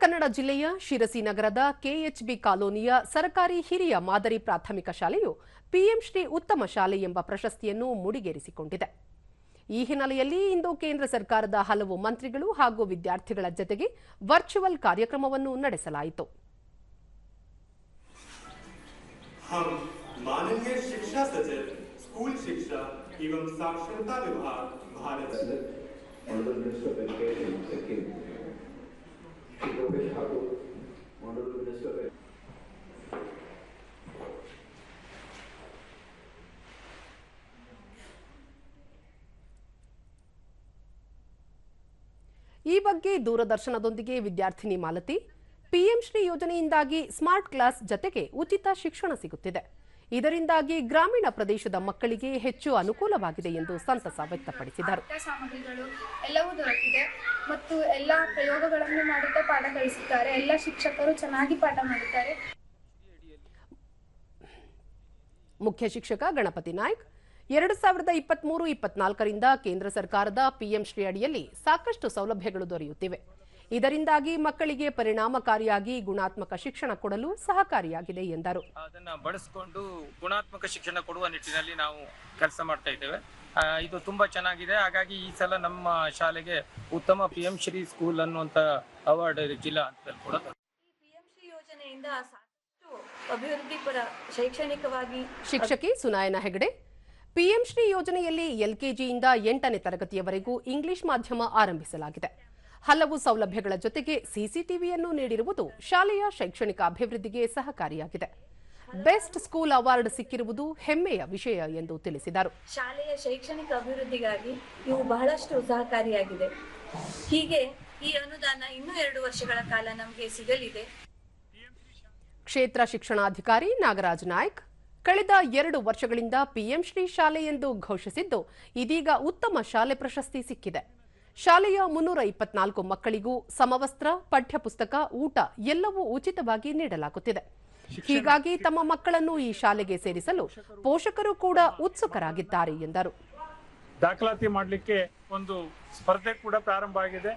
ಕನ್ನಡ ಜಿಲ್ಲೆಯ ಶಿರಸಿ ನಗರದ ಕೆಎಚ್ಬಿ ಕಾಲೋನಿಯ ಸರ್ಕಾರಿ ಹಿರಿಯ ಮಾದರಿ ಪ್ರಾಥಮಿಕ ಶಾಲೆಯು ಪಿಎಂ ಶ್ರೀ ಉತ್ತಮ ಶಾಲೆ ಎಂಬ ಪ್ರಶಸ್ತಿಯನ್ನು ಮುಡಿಗೇರಿಸಿಕೊಂಡಿದೆ. ಈ ಹಿನ್ನೆಲೆಯಲ್ಲಿ ಇಂದು ಕೇಂದ್ರ ಸರ್ಕಾರದ ಹಲವು ಮಂತ್ರಿಗಳು ಹಾಗೂ ವಿದ್ಯಾರ್ಥಿಗಳ ಜತೆಗೆ ವರ್ಚುವಲ್ ಕಾರ್ಯಕ್ರಮವನ್ನು ನಡೆಸಲಾಯಿತು. ಸಚಿವ ಸ್ಕೂಲ್ ಶಿಕ್ಷಾ ಸಾಕ್ಷರತಾ ವಿಭಾಗ ಈ ಬಗ್ಗೆ ದೂರದರ್ಶನದೊಂದಿಗೆ ವಿದ್ಯಾರ್ಥಿನಿ ಮಾಲತಿ. ಪಿಎಂ ಶ್ರೀ ಯೋಜನೆಯಿಂದಾಗಿ ಸ್ಮಾರ್ಟ್ ಕ್ಲಾಸ್ ಜತೆಗೆ ಉಚಿತ ಶಿಕ್ಷಣ ಸಿಗುತ್ತಿದೆ. ಇದರಿಂದಾಗಿ ಗ್ರಾಮೀಣ ಪ್ರದೇಶದ ಮಕ್ಕಳಿಗೆ ಹೆಚ್ಚು ಅನುಕೂಲವಾಗಿದೆ ಎಂದು ಸಂತಸ ವ್ಯಕ್ತಪಡಿಸಿದರು. ಸಾಮಗ್ರಿಗಳು ಎಲ್ಲವೂ ದೊರಕಿದೆ ಮತ್ತು ಎಲ್ಲ ಪ್ರಯೋಗಗಳನ್ನು ಮಾಡುತ್ತಾ ಪಾಠ ಕಲಿಸುತ್ತಾರೆ. ಎಲ್ಲ ಶಿಕ್ಷಕರು ಚೆನ್ನಾಗಿ ಪಾಠ ಮಾಡುತ್ತಾರೆ ಮುಖ್ಯ ಶಿಕ್ಷಕ ಗಣಪತಿ ನಾಯ್ಕ್ ಎರಡು ಸಾವಿರದ ಇಪ್ಪತ್ಮೂರು ಇಪ್ಪತ್ನಾಲ್ಕರಿಂದ ಕೇಂದ್ರ ಸರ್ಕಾರದ ಪಿಎಂ ಶ್ರೀ ಅಡಿಯಲ್ಲಿ ಸಾಕಷ್ಟು ಸೌಲಭ್ಯಗಳು ದೊರೆಯುತ್ತಿವೆ. ಇದರಿಂದಾಗಿ ಮಕ್ಕಳಿಗೆ ಪರಿಣಾಮಕಾರಿಯಾಗಿ ಗುಣಾತ್ಮಕ ಶಿಕ್ಷಣ ಕೊಡಲು ಸಹಕಾರಿಯಾಗಿದೆ ಎಂದರು. ಅದನ್ನು ಬಳಸಿಕೊಂಡು ಗುಣಾತ್ಮಕ ಶಿಕ್ಷಣ ಕೊಡುವ ನಿಟ್ಟಿನಲ್ಲಿ ನಾವು ಕೆಲಸ ಮಾಡ್ತಾ ಇದ್ದೇವೆ. ಇದು ತುಂಬಾ ಚೆನ್ನಾಗಿದೆ. ಹಾಗಾಗಿ ಈ ಸಲ ನಮ್ಮ ಶಾಲೆಗೆ ಉತ್ತಮ ಪಿ ಎಂ ಶ್ರೀ ಸ್ಕೂಲ್ ಅನ್ನುವಂತ ಅವಾರ್ಡ್ ಜಿಲ್ಲಾ ಹಂತದಲ್ಲಿ ಕೂಡ ಯೋಜನೆಯಿಂದ ಅಭಿವೃದ್ಧಿ ಪರ ಶೈಕ್ಷಣಿಕವಾಗಿ ಶಿಕ್ಷಕಿ ಸುನಾಯನ ಹೆಗಡೆ ಪಿಎಂ ಶ್ರೀ ಯೋಜನೆಯಲ್ಲಿ ಎಲ್ಕೆಜಿಯಿಂದ ಎಂಟನೇ ತರಗತಿಯವರೆಗೂ ಇಂಗ್ಲಿಷ್ ಮಾಧ್ಯಮ ಆರಂಭಿಸಲಾಗಿದೆ. ಹಲವು ಸೌಲಭ್ಯಗಳ ಜೊತೆಗೆ ಸಿಸಿಟಿವಿಯನ್ನು ನೀಡಿರುವುದು ಶಾಲೆಯ ಶೈಕ್ಷಣಿಕ ಅಭಿವೃದ್ಧಿಗೆ ಸಹಕಾರಿಯಾಗಿದೆ. ಬೆಸ್ಟ್ ಸ್ಕೂಲ್ ಅವಾರ್ಡ್ ಸಿಕ್ಕಿರುವುದು ಹೆಮ್ಮೆಯ ವಿಷಯ ಎಂದು ತಿಳಿಸಿದರು. ಶಾಲೆಯ ಶೈಕ್ಷಣಿಕ ಅಭಿವೃದ್ಧಿಗಾಗಿ ಇವು ಬಹಳಷ್ಟು ಸಹಕಾರಿಯಾಗಿದೆ. ಹೀಗೆ ಈ ಅನುದಾನ ಇನ್ನೂ ಎರಡು ವರ್ಷಗಳ ಕಾಲ ನಮಗೆ ಸಿಗಲಿದೆ. ಕ್ಷೇತ್ರ ಶಿಕ್ಷಣಾಧಿಕಾರಿ ನಾಗರಾಜ್ ನಾಯ್ಕ್ ಕಳೆದ ಎರಡು ವರ್ಷಗಳಿಂದ ಪಿಎಂ ಶ್ರೀ ಶಾಲೆ ಎಂದು ಘೋಷಿಸಿದ್ದು ಇದೀಗ ಉತ್ತಮ ಶಾಲೆ ಪ್ರಶಸ್ತಿ ಸಿಕ್ಕಿದೆ. ಶಾಲೆಯ ಮುನ್ನೂರ ಇಪ್ಪತ್ನಾಲ್ಕು ಮಕ್ಕಳಿಗೂ ಸಮವಸ್ತ್ರ ಪಠ್ಯಪುಸ್ತಕ ಊಟ ಎಲ್ಲವೂ ಉಚಿತವಾಗಿ ನೀಡಲಾಗುತ್ತಿದೆ. ಹೀಗಾಗಿ ತಮ್ಮ ಮಕ್ಕಳನ್ನು ಈ ಶಾಲೆಗೆ ಸೇರಿಸಲು ಪೋಷಕರು ಕೂಡ ಉತ್ಸುಕರಾಗಿದ್ದಾರೆ ಎಂದರು. ದಾಖಲಾತಿ ಮಾಡಲಿಕ್ಕೆ ಒಂದು ಸ್ಪರ್ಧೆ ಕೂಡ ಪ್ರಾರಂಭ ಆಗಿದೆ.